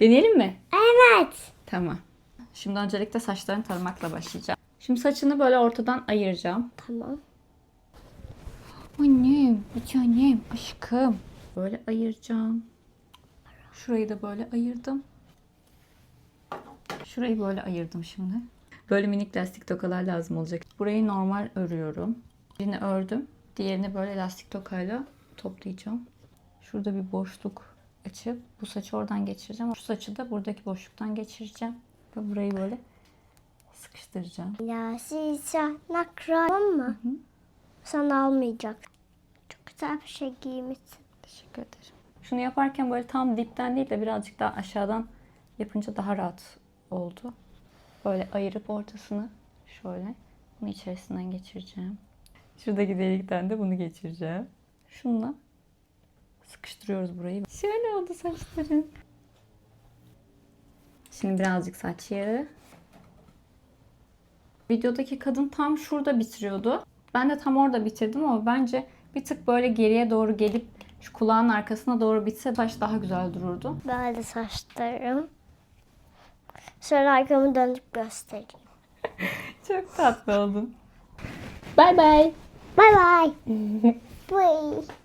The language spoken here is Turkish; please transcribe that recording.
Deneyelim mi? Evet. Tamam. Şimdi öncelikle saçlarını taramakla başlayacağım. Şimdi saçını böyle ortadan ayıracağım. Tamam. Annem, tanem, aşkım. Böyle ayıracağım. Şurayı da böyle ayırdım. Şurayı böyle ayırdım şimdi. Böyle minik lastik tokalar lazım olacak. Burayı normal örüyorum. Birini ördüm. Diğerini böyle lastik tokayla toplayacağım. Şurada bir boşluk açıp bu saçı oradan geçireceğim. Şu saçı da buradaki boşluktan geçireceğim. Ve burayı böyle sıkıştıracağım. Ya şişe nakra mı? Sana almayacak. Çok güzel bir şey giymişsin. Teşekkür ederim. Şunu yaparken böyle tam dipten değil de birazcık daha aşağıdan yapınca daha rahat oldu. Böyle ayırıp ortasını şöyle bunu içerisinden geçireceğim. Şuradaki delikten de bunu geçireceğim. Şununla sıkıştırıyoruz burayı. Şöyle oldu saçların. Şimdi birazcık saç yağı. Videodaki kadın tam şurada bitiriyordu. Ben de tam orada bitirdim ama bence bir tık böyle geriye doğru gelip şu kulağın arkasına doğru bitse saç daha güzel dururdu. Böyle saçlarım. Şöyle arkamı dönüp göstereyim. Çok tatlı oldun. Bay bay. Bay bay. Bye.